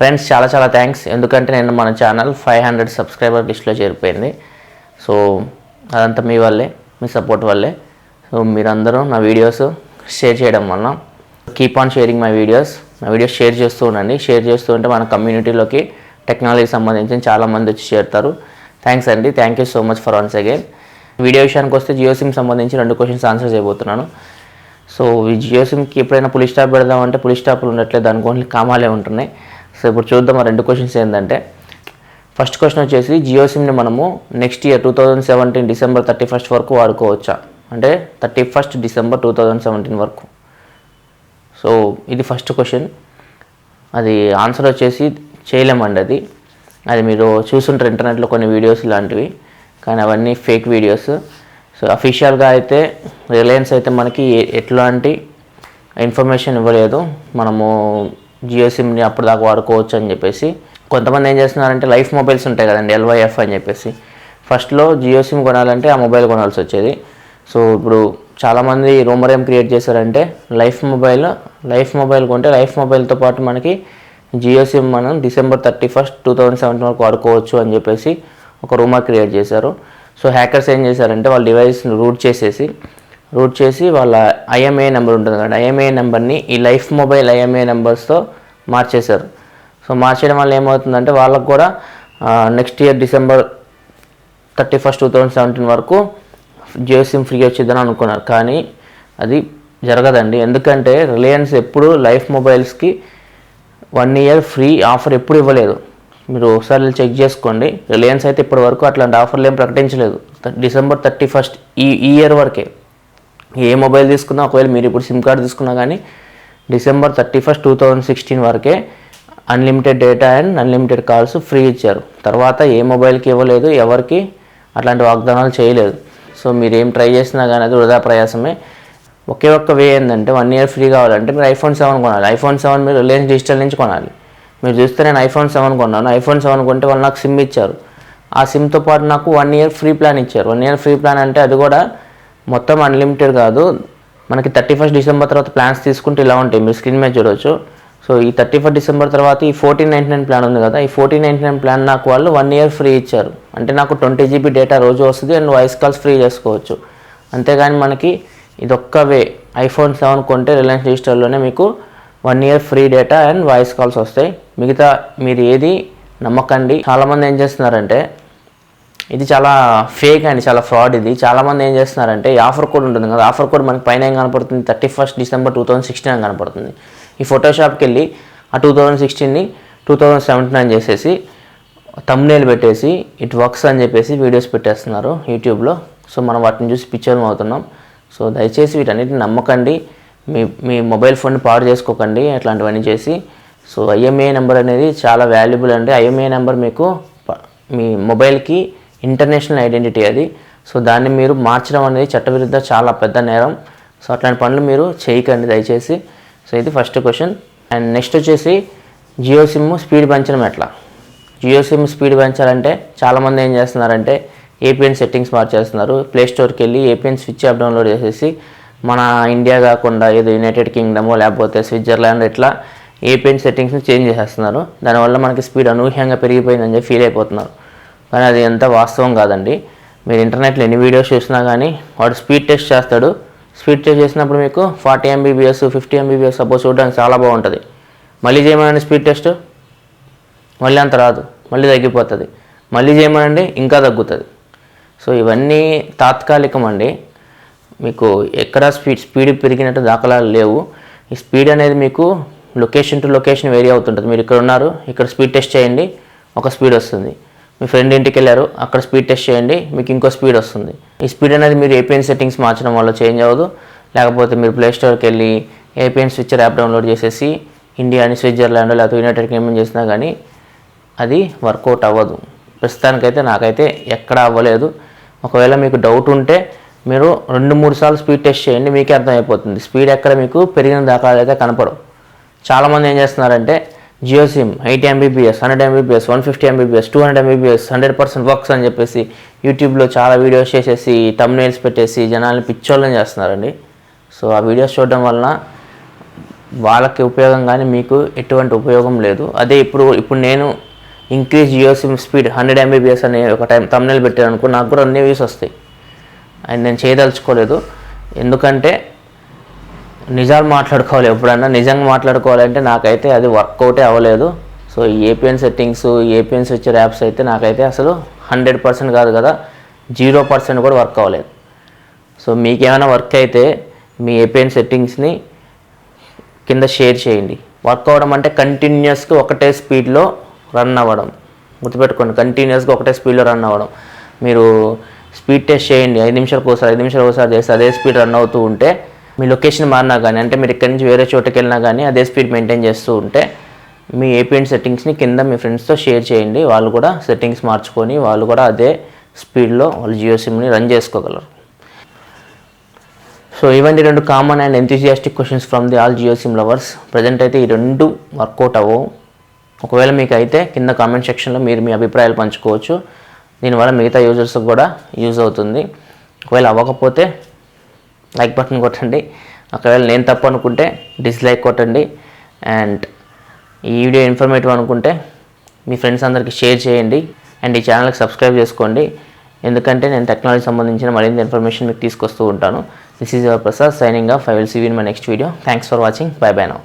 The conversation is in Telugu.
ఫ్రెండ్స్ చాలా చాలా థ్యాంక్స్ ఎందుకంటే నేను మన ఛానల్ ఫైవ్ హండ్రెడ్ సబ్స్క్రైబర్ లిస్ట్లో చేరిపోయింది. సో అదంతా మీ వల్లే మీ సపోర్ట్ వల్లే. సో మీరందరూ నా వీడియోస్ షేర్ చేయడం వల్ల keep on sharing my videos నా వీడియోస్ షేర్ చేస్తూ ఉండండి. షేర్ చేస్తూ ఉంటే మన కమ్యూనిటీలోకి టెక్నాలజీకి సంబంధించి చాలామంది వచ్చి చేరుతారు. థ్యాంక్స్ అండి. Thank you so much for once again video విషయానికి వస్తే జియో సిమ్ సంబంధించి రెండు క్వశ్చన్స్ ఆన్సర్ చేయబోతున్నాను. సో ఈ జియో సిమ్కి ఎప్పుడైనా పులి స్టాప్ పెడదామంటే పులి స్టాప్లు ఉండట్లేదు. దానికి కామాలే ఉంటున్నాయి. సో ఇప్పుడు చూద్దాం ఆ రెండు క్వశ్చన్స్ ఏంటంటే ఫస్ట్ క్వశ్చన్ వచ్చేసి జియో సిమ్ని మనము next year two thousand seventeen December thirty first వరకు వాడుకోవచ్చా? అంటే thirty first December two thousand seventeen వరకు. సో ఇది ఫస్ట్ క్వశ్చన్ అది ఆన్సర్ వచ్చేసి చేయలేమండి అది. అది మీరు చూసుంటారు ఇంటర్నెట్లో కొన్ని వీడియోస్ ఇలాంటివి కానీ అవన్నీ ఫేక్ వీడియోస్ సో అఫీషియల్గా అయితే రిలయన్స్ అయితే మనకి ఎట్లాంటి ఇన్ఫర్మేషన్ ఇవ్వలేదు. మనము జియో సిమ్ని అప్పుడు దాకా వాడుకోవచ్చు అని చెప్పేసి. కొంతమంది ఏం చేస్తున్నారంటే లైఫ్ మొబైల్స్ ఉంటాయి కదండి ఎల్వైఎఫ్ అని చెప్పేసి. ఫస్ట్లో జియో సిమ్ కొనాలంటే ఆ మొబైల్ కొనాల్సి వచ్చేది. సో ఇప్పుడు చాలామంది రూమర్ ఏం క్రియేట్ చేశారంటే లైఫ్ మొబైల్ లైఫ్ మొబైల్ కొంటే లైఫ్ మొబైల్తో పాటు మనకి జియో సిమ్ మనం December thirty first two thousand seventeen వరకు వాడుకోవచ్చు అని చెప్పేసి ఒక రూమర్ క్రియేట్ చేశారు. సో హ్యాకర్స్ ఏం చేశారంటే వాళ్ళ డివైస్ని రూట్ చేసేసి రూట్ చేసి వాళ్ళ ఐఎంఏ నెంబర్ ఉంటుంది కదా ఐఎంఏ నెంబర్ని ఈ లైఫ్ మొబైల్ ఐఎంఏ నెంబర్స్తో మార్చేశారు. సో మార్చేయడం వల్ల ఏమవుతుందంటే వాళ్ళకు కూడా next year December thirty first two thousand seventeen వరకు జియో సిమ్ ఫ్రీ వచ్చిందని అనుకున్నారు. కానీ అది జరగదండి. ఎందుకంటే రిలయన్స్ ఎప్పుడు లైఫ్ మొబైల్స్కి వన్ ఇయర్ ఫ్రీ ఆఫర్ ఎప్పుడు ఇవ్వలేదు. మీరు ఒకసారి చెక్ చేసుకోండి. రిలయన్స్ అయితే ఇప్పటి వరకు అట్లాంటి ఆఫర్లు ఏం ప్రకటించలేదు. డిసెంబర్ థర్టీ ఫస్ట్ ఈ ఈ ఇయర్ వరకే. ఏ మొబైల్ తీసుకున్నా ఒకవేళ మీరు ఇప్పుడు సిమ్ కార్డ్ తీసుకున్నా కానీ December thirty first two thousand sixteen వరకే unlimited data and unlimited calls free ఇచ్చారు. తర్వాత ఏ మొబైల్కి ఇవ్వలేదు ఎవరికి అట్లాంటి వాగ్దానాలు చేయలేదు. సో మీరు ఏం ట్రై చేసినా కానీ అది వృధా ప్రయాసమే. ఒకే ఒక్క వే ఏంటంటే వన్ ఇయర్ ఫ్రీ కావాలంటే మీరు ఐఫోన్ సెవెన్ కొనాలి. ఐఫోన్ సెవెన్ మీరు రిలయన్స్ డిజిటల్ నుంచి కొనాలి. మీరు చూస్తే నేను ఐఫోన్ సెవెన్ కొన్నాను. ఐఫోన్ సెవెన్ కొంటే వాళ్ళు నాకు సిమ్ ఇచ్చారు. ఆ సిమ్తో పాటు నాకు వన్ ఇయర్ ఫ్రీ ప్లాన్ ఇచ్చారు. వన్ ఇయర్ ఫ్రీ ప్లాన్ అంటే అది కూడా మొత్తం అన్లిమిటెడ్ కాదు. మనకి థర్టీ ఫస్ట్ డిసెంబర్ తర్వాత ప్లాన్స్ తీసుకుంటే ఇలా ఉంటాయి. మీరు స్క్రీన్ మీద చూడొచ్చు. సో ఈ థర్టీ ఫస్ట్ డిసెంబర్ తర్వాత ఈ ఫోర్టీన్ నైంటీ నైన్ ప్లాన్ ఉంది కదా. ఈ ఫోర్టీన్ నైంటీ నైన్ ప్లాన్ నాకు వాళ్ళు వన్ ఇయర్ ఫ్రీ ఇచ్చారు. అంటే నాకు ట్వంటీ జీబీ డేటా రోజు వస్తుంది అండ్ వాయిస్ కాల్స్ ఫ్రీ చేసుకోవచ్చు. అంతేగాని మనకి ఇది ఒక్క వే ఐఫోన్ సెవెన్ కొంటే రిలయన్స్ డిజిటల్లోనే మీకు one year free data and voice calls వస్తాయి. మిగతా మీరు ఏది నమ్మకండి. చాలామంది ఏం చేస్తున్నారంటే ఇది చాలా ఫేక్ అండి చాలా ఫ్రాడ్ ఇది. చాలామంది ఏం చేస్తున్నారంటే ఈ ఆఫర్ కోడ్ ఉంటుంది కదా ఆఫర్ కోడ్ మనకి పైన ఏం కనపడుతుంది? Thirty first December two thousand sixteen అని కనపడుతుంది. ఈ ఫోటోషాప్కి వెళ్ళి ఆ టూ థౌజండ్ సిక్స్టీన్ని టూ థౌసండ్ సెవెంటీన్ అని చేసేసి తమ్నేల్ పెట్టేసి ఇట్ వర్క్స్ అని చెప్పేసి వీడియోస్ పెట్టేస్తున్నారు యూట్యూబ్లో సో మనం వాటిని చూసి పిక్చర్లు అవుతున్నాం. సో దయచేసి వీటన్నిటిని నమ్మకండి. మీ మీ మొబైల్ ఫోన్ని పాడు చేసుకోకండి అట్లాంటివన్నీ చేసి. సో ఐఎంఏ నెంబర్ అనేది చాలా వాల్యుబుల్ అండి. ఐఎంఏ నెంబర్ మీకు మీ మొబైల్కి ఇంటర్నేషనల్ ఐడెంటిటీ అది. సో దాన్ని మీరు మార్చడం అనేది చట్టవిరుద్ధ చాలా పెద్ద నేరం. సో అట్లాంటి పనులు మీరు చేయకండి దయచేసి. సో ఇది ఫస్ట్ క్వశ్చన్. అండ్ నెక్స్ట్ వచ్చేసి జియో సిమ్ స్పీడ్ పెంచడం ఎట్లా? జియో సిమ్ స్పీడ్ పెంచాలంటే చాలామంది ఏం చేస్తున్నారంటే ఏపీఎన్ సెట్టింగ్స్ మార్చేస్తున్నారు. ప్లేస్టోర్కి వెళ్ళి ఏపీఎన్ స్విచ్ యాప్ డౌన్లోడ్ చేసేసి మన ఇండియా కాకుండా ఏదో యునైటెడ్ కింగ్డమో లేకపోతే స్విట్జర్లాండ్ ఇట్లా ఏపీఎన్ సెట్టింగ్స్ని చేంజ్ చేసేస్తున్నారు. దానివల్ల మనకి స్పీడ్ అనూహ్యంగా పెరిగిపోయిందని చెప్పి ఫీల్ అయిపోతున్నారు. కానీ అది ఎంత వాస్తవం కాదండి. మీరు ఇంటర్నెట్లో ఎన్ని వీడియోస్ చూసినా కానీ వాడు స్పీడ్ టెస్ట్ చేస్తాడు. స్పీడ్ టెస్ట్ చేసినప్పుడు మీకు forty Mbps fifty Mbps suppose చూడడానికి చాలా బాగుంటుంది. మళ్ళీ చేయమనండి స్పీడ్ టెస్ట్. మళ్ళీ అంత రాదు. మళ్ళీ తగ్గిపోతుంది. మళ్ళీ చేయమనండి ఇంకా తగ్గుతుంది. సో ఇవన్నీ తాత్కాలికం అండి మీకు ఎక్కడ స్పీడ్ స్పీడ్ పెరిగినట్టు దాఖలాలు లేవు. ఈ స్పీడ్ అనేది మీకు లొకేషన్ టు లొకేషన్ వేరీ అవుతుంటుంది. మీరు ఇక్కడ ఉన్నారు ఇక్కడ స్పీడ్ టెస్ట్ చేయండి ఒక స్పీడ్ వస్తుంది. మీ ఫ్రెండ్ ఇంటికి వెళ్ళారు అక్కడ స్పీడ్ టెస్ట్ చేయండి మీకు ఇంకో స్పీడ్ వస్తుంది. ఈ స్పీడ్ అనేది మీరు ఏపీఎన్ సెట్టింగ్స్ మార్చడం వల్ల చేంజ్ అవ్వదు. లేకపోతే మీరు ప్లే స్టోర్కి వెళ్ళి ఏపీఎన్ స్విచ్చర్ యాప్ డౌన్లోడ్ చేసేసి ఇండియా అని స్విట్జర్లాండ్ లేకపోతే యునైటెడ్ కింగ్డమ్ చేసినా కానీ అది వర్కౌట్ అవ్వదు. ప్రస్తుతానికైతే నాకైతే ఎక్కడా అవ్వలేదు. ఒకవేళ మీకు డౌట్ ఉంటే మీరు రెండు మూడు సార్లు స్పీడ్ టెస్ట్ చేయండి మీకే అర్థమైపోతుంది. స్పీడ్ ఎక్కడ మీకు పెరిగిన దాఖలాలు అయితే కనపడవు. చాలామంది ఏం చేస్తున్నారంటే Jio SIM eighty Mbps hundred Mbps one fifty Mbps two hundred Mbps hundred percent works అని చెప్పేసి యూట్యూబ్లో చాలా వీడియోస్ చేసేసి తమ్నేల్స్ పెట్టేసి జనాల్ని పిచ్చోళ్ళని చేస్తున్నారండి. సో ఆ వీడియోస్ చూడడం వలన వాళ్ళకి ఉపయోగం కానీ మీకు ఎటువంటి ఉపయోగం లేదు. అదే ఇప్పుడు ఇప్పుడు నేను increase Jio SIM speed hundred Mbps అనే ఒక టైం తమ్నేల్ పెట్టాను అనుకో నాకు కూడా అన్ని వ్యూస్ వస్తాయి. అండ్ నేను చేయదలుచుకోలేదు. ఎందుకంటే నిజాలు మాట్లాడుకోవాలి ఎప్పుడన్నా. నిజంగా మాట్లాడుకోవాలంటే నాకైతే అది వర్కౌటే అవ్వలేదు. సో ఈ ఏపీఎన్ సెట్టింగ్స్ ఏపీఎన్ వచ్చే యాప్స్ అయితే నాకైతే అసలు హండ్రెడ్ పర్సెంట్ కాదు కదా. జీరో పర్సెంట్ కూడా వర్క్ అవ్వలేదు. సో మీకేమైనా వర్క్ అయితే మీ ఏపీఎన్ సెట్టింగ్స్ని కింద షేర్ చేయండి. వర్క్ అవ్వడం అంటే కంటిన్యూస్గా ఒకటే స్పీడ్లో రన్ అవ్వడం. గుర్తుపెట్టుకోండి కంటిన్యూస్గా ఒకటే స్పీడ్లో రన్ అవ్వడం. మీరు స్పీడ్ టెస్ట్ చేయండి ఐదు నిమిషాలకు ఒకసారి ఐదు నిమిషాలకు ఒకసారి చేస్తే అదే స్పీడ్ రన్ అవుతూ ఉంటే మీ లొకేషన్ మారినా కానీ అంటే మీరు ఇక్కడి నుంచి వేరే చోటుకి వెళ్ళినా కానీ అదే స్పీడ్ మెయింటైన్ చేస్తూ ఉంటే మీ ఏపీఎన్ సెట్టింగ్స్ని కింద మీ ఫ్రెండ్స్తో షేర్ చేయండి. వాళ్ళు కూడా సెట్టింగ్స్ మార్చుకొని వాళ్ళు కూడా అదే స్పీడ్లో వాళ్ళు జియో సిమ్ని రన్ చేసుకోగలరు. సో ఇవన్నీ రెండు common and enthusiastic questions from the all Jio SIM lovers present అయితే ఈ రెండు వర్కౌట్ అవ్వవు. ఒకవేళ మీకు అయితే కింద కామెంట్ సెక్షన్లో మీరు మీ అభిప్రాయాలు పంచుకోవచ్చు. దీనివల్ల మిగతా యూజర్స్కి కూడా యూజ్ అవుతుంది. ఒకవేళ అవ్వకపోతే లైక్ బటన్ కొట్టండి. ఒకవేళ నేను తప్పు అనుకుంటే డిస్లైక్ కొట్టండి. అండ్ ఈ వీడియో ఇన్ఫర్మేటివ్ అనుకుంటే మీ ఫ్రెండ్స్ అందరికీ షేర్ చేయండి. అండ్ ఈ ఛానల్కి సబ్స్క్రైబ్ చేసుకోండి. ఎందుకంటే నేను టెక్నాలజీ సంబంధించిన మరింత ఇన్ఫర్మేషన్ మీకు తీసుకొస్తూ ఉంటాను. This is your Prasad signing off I will see in my next video thanks for watching bye bye now